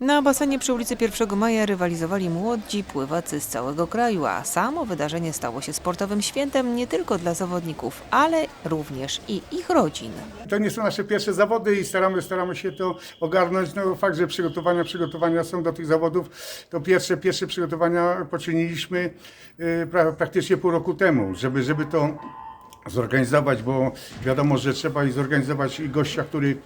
Na basenie przy ulicy 1 Maja rywalizowali młodzi pływacy z całego kraju, a samo wydarzenie stało się sportowym świętem nie tylko dla zawodników, ale również i ich rodzin. To nie są nasze pierwsze zawody i staramy, staramy się to ogarnąć. No, fakt, że przygotowania, przygotowania są do tych zawodów, to pierwsze, pierwsze przygotowania poczyniliśmy y, pra, praktycznie pół roku temu, żeby, żeby to zorganizować, bo wiadomo, że trzeba i zorganizować gościa, który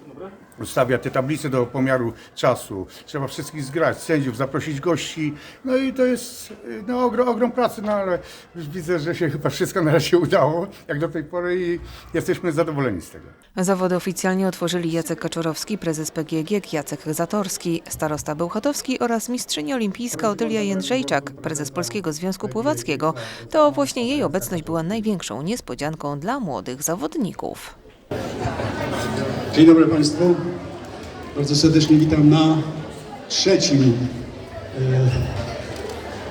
ustawia te tablice do pomiaru czasu. Trzeba wszystkich zgrać, sędziów, zaprosić gości. No i to jest y, no, ogrom, ogrom pracy, no ale widzę, że się chyba wszystko na razie udało, jak do tej pory i jesteśmy zadowoleni z tego. Zawody oficjalnie otworzyli Jacek Kaczorowski, prezes PGG, Jacek Zatorski, starosta Bełchatowski oraz mistrzyni olimpijska Otylia Jędrzejczak, prezes Polskiego Związku Pływackiego. To właśnie jej obecność była największą niespodzianką dla młodych zawodników. Dzień dobry Państwu. Bardzo serdecznie witam na trzecim e,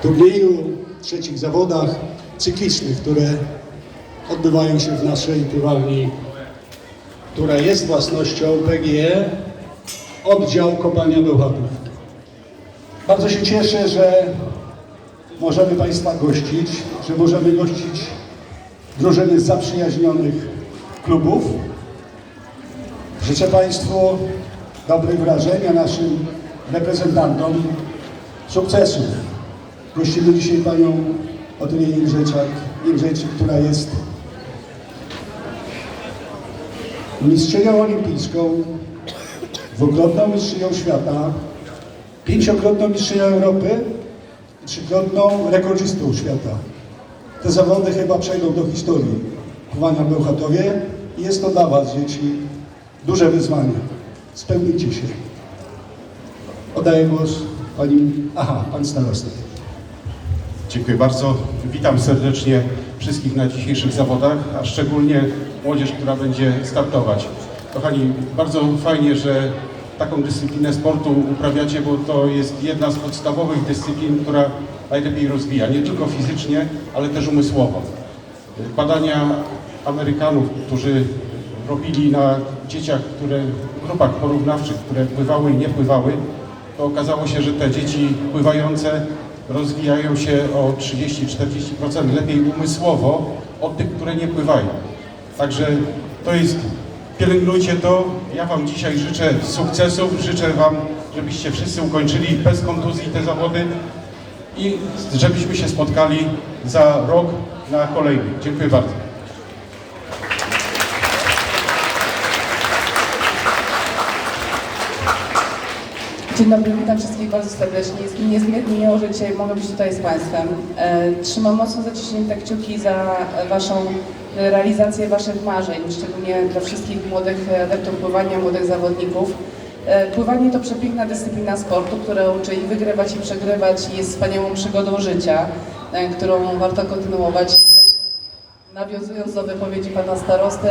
turnieju, trzecich zawodach cyklicznych, które odbywają się w naszej pływalni, która jest własnością PGE, oddział Kopalnia Bełchatów. Bardzo się cieszę, że możemy Państwa gościć, że możemy gościć drużyny zaprzyjaźnionych klubów. Życzę Państwu dobrych wrażeń, a naszym reprezentantom sukcesów. Gościmy dzisiaj Panią Otylię Jędrzejczak, Jędrzejczyk, która jest mistrzynią olimpijską, dwukrotną mistrzynią świata, pięciokrotną mistrzynią Europy i trzykrotną rekordzistą świata. Te zawody chyba przejdą do historii pływania w Bełchatowie i jest to dla Was, dzieci, duże wyzwanie. Spełnijcie się. Oddaję głos Pani... Aha, Pan Starosta. Dziękuję bardzo. Witam serdecznie wszystkich na dzisiejszych zawodach, a szczególnie młodzież, która będzie startować. Kochani, bardzo fajnie, że taką dyscyplinę sportu uprawiacie, bo to jest jedna z podstawowych dyscyplin, która najlepiej rozwija, nie tylko fizycznie, ale też umysłowo. Badania Amerykanów, którzy robili na dzieciach, które grupach porównawczych, które pływały i nie pływały, to okazało się, że te dzieci pływające rozwijają się o 30-40% lepiej umysłowo od tych, które nie pływają. Także to jest, pielęgnujcie to. Ja Wam dzisiaj życzę sukcesów, życzę Wam, żebyście wszyscy ukończyli bez kontuzji te zawody i żebyśmy się spotkali za rok na kolejny. Dziękuję bardzo. Dzień dobry, witam wszystkich bardzo serdecznie. Jest mi niezmiernie miło, że dzisiaj mogę być tutaj z Państwem. E, Trzymam mocno zaciśnięte kciuki za Waszą realizację Waszych marzeń, szczególnie dla wszystkich młodych adeptów pływania, młodych zawodników. E, Pływanie to przepiękna dyscyplina sportu, która uczy i wygrywać, i przegrywać i jest wspaniałą przygodą życia, e, którą warto kontynuować. Nawiązując do wypowiedzi Pana Starosty,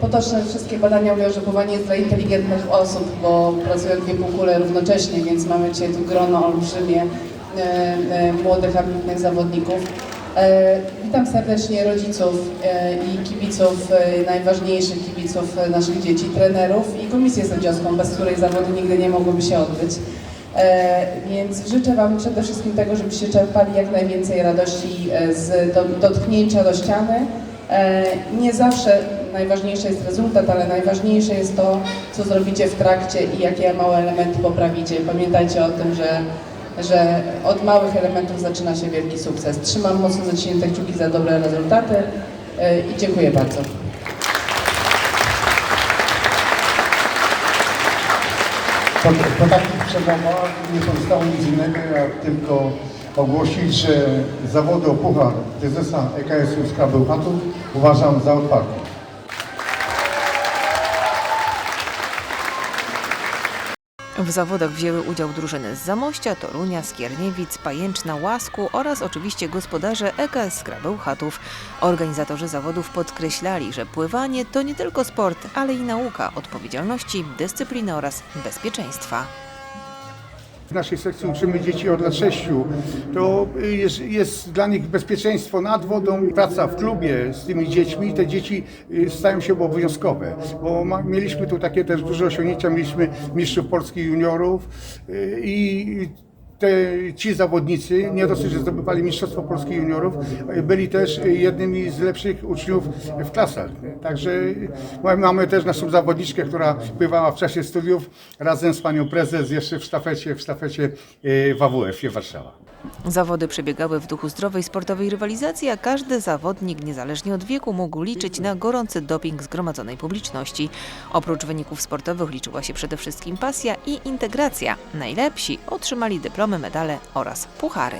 Potoczne wszystkie badania mówią, że pływanie jest dla inteligentnych osób, bo pracują dwie półkule równocześnie, więc mamy dzisiaj tu grono olbrzymie e, e, młodych, ambitnych zawodników. Witam serdecznie rodziców i kibiców, najważniejszych kibiców naszych dzieci, trenerów i komisję sędziowską, bez której zawody nigdy nie mogłyby się odbyć. Więc życzę Wam przede wszystkim tego, żebyście czerpali jak najwięcej radości z do- dotknięcia do ściany. Nie zawsze najważniejszy jest rezultat, ale najważniejsze jest to, co zrobicie w trakcie i jakie małe elementy poprawicie. Pamiętajcie o tym, że, że od małych elementów zaczyna się wielki sukces. Trzymam mocno zaciśnięte kciuki za dobre rezultaty e, i dziękuję bardzo. Po, po takich przemowach nie pozostało nic innego, jak tylko ogłosić, że zawody o puchar prezesa EKS-u z Bełchatów uważam za otwarte. W zawodach wzięły udział drużyny z Zamościa, Torunia, Skierniewic, Pajęczna, Łasku oraz oczywiście gospodarze EKS Skrabeł Chatów. Organizatorzy zawodów podkreślali, że pływanie to nie tylko sport, ale i nauka odpowiedzialności, dyscypliny oraz bezpieczeństwa. W naszej sekcji uczymy dzieci od lat 6. To jest, jest dla nich bezpieczeństwo nad wodą, praca w klubie z tymi dziećmi. Te dzieci y, stają się obowiązkowe, bo ma, mieliśmy tu takie też duże osiągnięcia. Mieliśmy mistrzów Polski juniorów y, i te, ci zawodnicy, nie dosyć, że zdobywali Mistrzostwo Polski Juniorów, byli też jednymi z lepszych uczniów w klasach. Także mamy też naszą zawodniczkę, która pływała w czasie studiów razem z panią prezes jeszcze w sztafecie, w sztafecie e, w AWF-ie Warszawa. Zawody przebiegały w duchu zdrowej sportowej rywalizacji, a każdy zawodnik, niezależnie od wieku, mógł liczyć na gorący doping zgromadzonej publiczności. Oprócz wyników sportowych liczyła się przede wszystkim pasja i integracja. Najlepsi otrzymali dyplomy, medale oraz puchary.